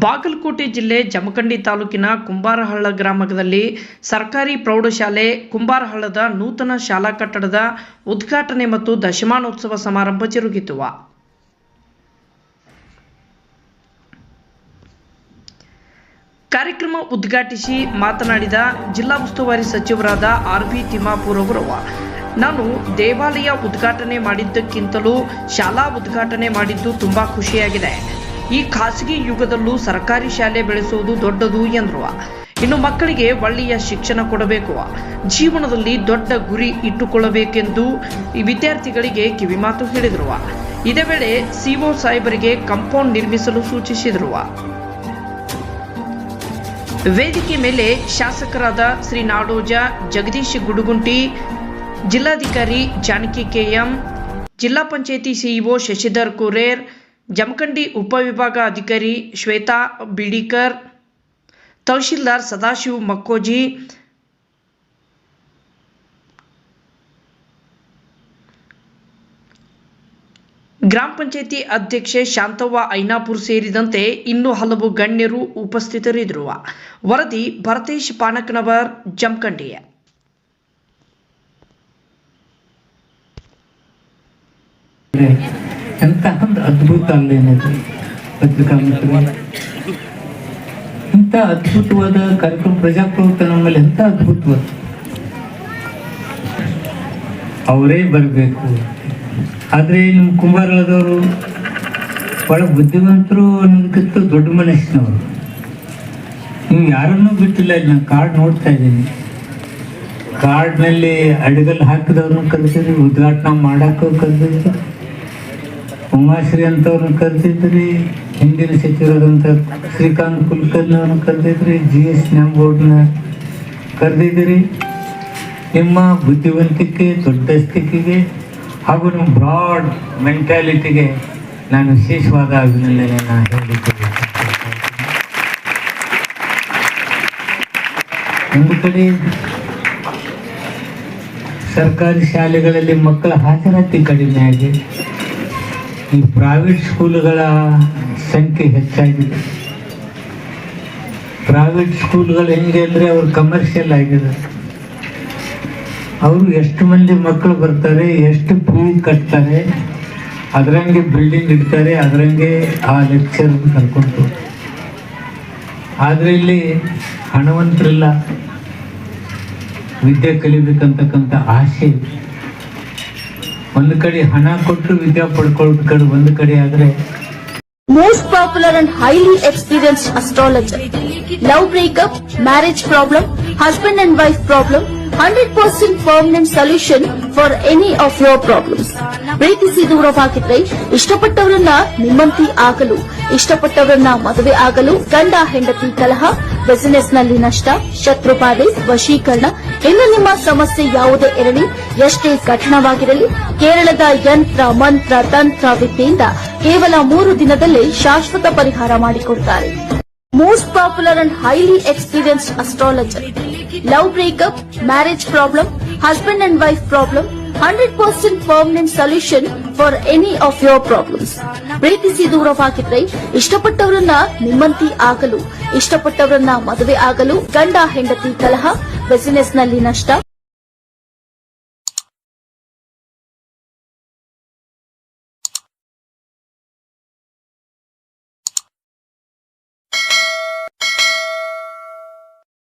ಬಾಗಲಕೋಟೆ ಜಿಲ್ಲೆ ಜಮಖಂಡಿ ತಾಲೂಕಿನ ಕುಂಬಾರಹಳ್ಳ ಗ್ರಾಮದಲ್ಲಿ ಸರ್ಕಾರಿ ಪ್ರೌಢಶಾಲೆ ಕುಂಬಾರಹಳ್ಳದ ನೂತನ ಶಾಲಾ ಕಟ್ಟಡದ ಉದ್ಘಾಟನೆ ಮತ್ತು ದಶಮಾನೋತ್ಸವ ಸಮಾರಂಭ ಜರುಗಿತು. ಕಾರ್ಯಕ್ರಮ ಉದ್ಘಾಟಿಸಿ ಮಾತನಾಡಿದ ಜಿಲ್ಲಾ ಉಸ್ತುವಾರಿ ಸಚಿವರಾದ ಆರ್ ಬಿ ತಿಮ್ಮಾಪುರ್ ಅವರು ನಾನು ದೇವಾಲಯ ಉದ್ಘಾಟನೆ ಮಾಡಿದ್ದಕ್ಕಿಂತಲೂ ಶಾಲಾ ಉದ್ಘಾಟನೆ ಮಾಡಿದ್ದು ತುಂಬಾ ಖುಷಿಯಾಗಿದೆ. ಈ ಖಾಸಗಿ ಯುಗದಲ್ಲೂ ಸರ್ಕಾರಿ ಶಾಲೆ ಬೆಳೆಸುವುದು ದೊಡ್ಡದು ಎಂದರು. ಇನ್ನು ಮಕ್ಕಳಿಗೆ ಒಳ್ಳೆಯ ಶಿಕ್ಷಣ ಕೊಡಬೇಕು. ಜೀವನದಲ್ಲಿ ದೊಡ್ಡ ಗುರಿ ಇಟ್ಟುಕೊಳ್ಳಬೇಕೆಂದು ಈ ವಿದ್ಯಾರ್ಥಿಗಳಿಗೆ ಕಿವಿಮಾತು ಹೇಳಿದರು. ಇದೇ ವೇಳೆ ಸಿಒ ಸಾಹೇಬರಿಗೆ ಕಂಪೌಂಡ್ ನಿರ್ಮಿಸಲು ಸೂಚಿಸಿದರು. ವೇದಿಕೆ ಮೇಲೆ ಶಾಸಕರಾದ ಶ್ರೀ ನಾಡೋಜ ಜಗದೀಶ್ ಗುಡುಗುಂಟಿ, ಜಿಲ್ಲಾಧಿಕಾರಿ ಜಾನಕಿ ಕೆಎಂ ಜಿಲ್ಲಾ ಪಂಚಾಯಿತಿ ಸಿಇಒ ಶಶಿಧರ್ ಕುರೇರ್ ಜಮಖಂಡಿ ಉಪವಿಭಾಗ ಅಧಿಕಾರಿ ಶ್ವೇತಾ ಬಿಡಿಕರ್, ತಹಶೀಲ್ದಾರ್ ಸದಾಶಿವ್ ಮಕ್ಕೋಜಿ, ಗ್ರಾಮ ಪಂಚಾಯಿತಿ ಅಧ್ಯಕ್ಷೆ ಶಾಂತವ್ವ ಐನಾಪುರ್ ಸೇರಿದಂತೆ ಇನ್ನೂ ಹಲವು ಗಣ್ಯರು ಉಪಸ್ಥಿತರಿದ್ದರು. ವರದಿ ಭರತೇಶ್ ಪಾನಕನವರ್ ಜಮಖಂಡಿ ಎಂತ ಒಂದು ಅದ್ಭುತ ಅಲ್ಲೇನಿದೆ ಪತ್ರಿಕಾ ಮಿತ್ರರೇ ಇಂಥ ಅದ್ಭುತವಾದ ಕಾರ್ಯಕ್ರಮ ಪ್ರಜಾಪ್ರಭುತ್ವ ನಮ್ಮಲ್ಲಿ ಎಂತ ಅದ್ಭುತವಾದ ಅವರೇ ಬರಬೇಕು? ಆದ್ರೆ ನಿಮ್ಮ ಕುಂಬಾರಳದವರು ಬಹಳ ಬುದ್ಧಿವಂತರು ಅನ್ನೋದಕ್ಕಿಂತ ದೊಡ್ಡ ಮನಸ್ಸಿನವರು ನೀವು ಯಾರನ್ನೂ ಬಿಟ್ಟಿಲ್ಲ ಇಲ್ಲಿ ನಾನು ಕಾರ್ಡ್ ನೋಡ್ತಾ ಇದ್ದೀನಿ. ಕಾರ್ಡ್ನಲ್ಲಿ ಅಡಿಗಲ್ ಹಾಕಿದವ್ರನ್ನ ಕರೆಸಿದ್ರಿ ಉದ್ಘಾಟನೆ ಮಾಡಕ್ಕೂ ಕರೆದಿದ್ರು ಉಮಾಶ್ರೀ ಅಂತವ್ರನ್ನ ಕರೆದಿದ್ರಿ, ಹಿಂದಿನ ಸಚಿವರಾದಂಥ ಶ್ರೀಕಾಂತ್ ಕುಲಕರ್ಣಿ ಅವ್ರನ್ನ ಕರೆದಿದ್ರಿ, ಜಿ ಎಸ್ ನ್ಯಾಮ್ ಬೋರ್ಡ್ನ ಕರೆದಿದ್ದೀರಿ ನಿಮ್ಮ ಬುದ್ಧಿವಂತಿಕೆ ದೊಡ್ಡಸ್ತಿಕೆಗೆ ಹಾಗೂ ನಿಮ್ಮ ಬ್ರಾಡ್ ಮೆಂಟ್ಯಾಲಿಟಿಗೆ ನಾನು ವಿಶೇಷವಾದ ಅಭಿನಂದನೆಯನ್ನು ಹೇಳಿದ್ದೇನೆ ಒಂದು ಕಡೆ ಸರ್ಕಾರಿ ಶಾಲೆಗಳಲ್ಲಿ ಮಕ್ಕಳ ಹಾಜರಾತಿ ಕಡಿಮೆ ಆಗಿದೆ. ಈ ಪ್ರೈವೇಟ್ ಸ್ಕೂಲ್ಗಳ ಸಂಖ್ಯೆ ಹೆಚ್ಚಾಗಿದೆ. ಪ್ರೈವೇಟ್ ಸ್ಕೂಲ್ಗಳು ಹೆಂಗೆ ಅಂದರೆ ಅವ್ರು ಕಮರ್ಷಿಯಲ್ ಆಗಿದೆ. ಅವರು ಎಷ್ಟು ಮಂದಿ ಮಕ್ಕಳು ಬರ್ತಾರೆ, ಎಷ್ಟು ಫೀ ಕಟ್ತಾರೆ, ಅದರಂಗೆ ಬಿಲ್ಡಿಂಗ್ ಇಡ್ತಾರೆ, ಅದರಂಗೆ ಆ ಲೆಕ್ಚರ್ ಕರ್ಕೊಂಡು ಆದರೆ ಇಲ್ಲಿ ಹಣವಂತರಿಲ್ಲ. ವಿದ್ಯೆ ಕಲಿಬೇಕಂತಕ್ಕಂಥ ಆಸೆ. ಒಂದು ಕಡೆ ಹಣ ಕೊಟ್ಟು ವಿದ್ಯಾ ಪಡ್ಕೊಳ್ಳೋದು ಕಡೆ ಒಂದು ಕಡೆ ಆದ್ರೆ most popular and highly experience astrologer love breakup marriage problem husband and wife problem hundred percent permanent solution for any of your problems ಪ್ರೀತಿಸಿ ದೂರವಾಗಿದ್ರೆ ಇಷ್ಟಪಟ್ಟವರನ್ನ ನಿಮ್ಮಂತಿ ಆಗಲು, ಇಷ್ಟಪಟ್ಟವರನ್ನ ಮದುವೆ ಆಗಲು ಗಂಡ ಹೆಂಡತಿ ಕಲಹ ಬಿಸಿನೆಸ್ನಲ್ಲಿ ನಷ್ಟ ಶತ್ರುಪಾದೆ ವಶೀಕರಣ, ಇನ್ನು ನಿಮ್ಮ ಸಮಸ್ಯೆ ಯಾವುದೇ ಇರಲಿ, ಎಷ್ಟೇ ಕಠಿಣವಾಗಿರಲಿ, ಕೇರಳದ ಯಂತ್ರ, ಮಂತ್ರ, ತಂತ್ರ, ವಿದ್ಯೆಯಿಂದ ಕೇವಲ ಮೂರು ದಿನದಲ್ಲೇ ಶಾಶ್ವತ ಪರಿಹಾರ ಮಾಡಿಕೊಡ್ತಾರೆ. Most popular and highly experienced astrologer love breakup marriage problem and wife problem hundred percent permanent solution for any of your problems ಪ್ರೀತಿಸಿ ದೂರವಾಗಿದ್ರೆ ಇಷ್ಟಪಟ್ಟವರನ್ನ ನಿಮ್ಮಂತಿ ಆಗಲು, ಇಷ್ಟಪಟ್ಟವರನ್ನ ಮದುವೆ ಆಗಲು ಗಂಡ ಹೆಂಡತಿ ಕಲಹ ಬಿಸಿನೆಸ್ನಲ್ಲಿ ನಷ್ಟ.